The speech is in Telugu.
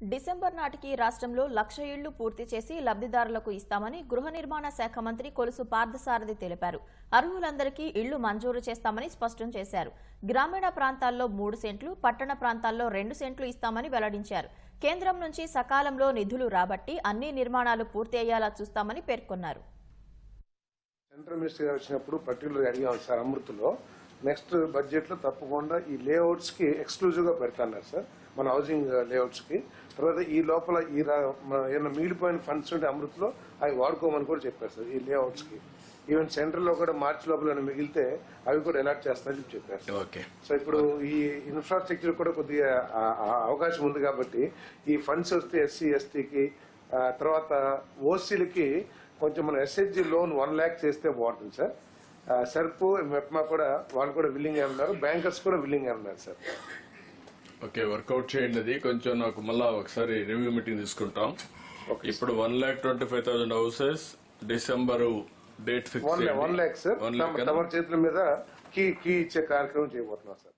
డిసెంబర్ నాటికి రాష్ట్రంలో లక్ష ఇళ్ళు పూర్తి చేసి లబ్ధిదారులకు ఇస్తామని గృహ నిర్మాణ శాఖ మంత్రి కొలుసు పార్థసారథి తెలిపారు. అర్హులందరికీ ఇళ్ళు మంజూరు చేస్తామని స్పష్టం చేశారు. గ్రామీణ ప్రాంతాల్లో మూడు సెంట్లు పట్టణ ప్రాంతాల్లో రెండు సెంట్లు ఇస్తామని వెల్లడించారు. కేంద్రం నుంచి సకాలంలో నిధులు రాబట్టి అన్ని నిర్మాణాలు పూర్తి అయ్యేలా చూస్తామని పేర్కొన్నారు. సెంట్రల్ మినిస్టర్ గారు వచ్చినప్పుడు పర్టికులర్ అడిగాం సార్ అమృత్లో. నెక్స్ట్ బడ్జెట్లో తప్పకుండా ఈ లేఅవుట్స్కి ఎక్స్క్లూజివ్గా పెడతాన్నారు సార్ మన హౌసింగ్ లేఅవుట్స్కి తర్వాత ఈ లోపల ఈ ఏమైనా మిగిలిపోయిన ఫండ్స్ ఉంటే అమృత్లో అవి వాడుకోమని కూడా చెప్పారు సార్ ఈ లేఅవుట్స్కి ఈవెన్ సెంట్రల్లో కూడా మార్చి లోపల మిగిలితే అవి కూడా అలాట్ చేస్తారని చెప్పి చెప్పారు సార్. ఓకే. సో ఇప్పుడు ఈ ఇన్ఫ్రాస్ట్రక్చర్ కూడా కొద్దిగా అవకాశం ఉంది కాబట్టి ఈ ఫండ్స్ వస్తే ఎస్సీ ఎస్టీకి తర్వాత ఓసీలకి కొంచెం మన ఎస్హెచ్జి లోన్ వన్ ల్యాక్ చేస్తే బాగుంటుంది సార్. సర్పు మెప్మా కూడా వాళ్ళు కూడా విల్లింగ్ ఉన్నారు. బ్యాంకర్స్ కూడా విల్లింగ్ ఉన్నారు సార్. ఓకే వర్కౌట్ చేయండి అది కొంచెం నాకు మళ్ళా ఒకసారి రివ్యూ మీటింగ్ తీసుకుంటాం. ఇప్పుడు one lakh twenty five thousand houses December date fix one lakh sir. తమ చేతుల మీద కీ కీ ఇచ్చే కార్యక్రమం చేయబోతున్నాం సార్.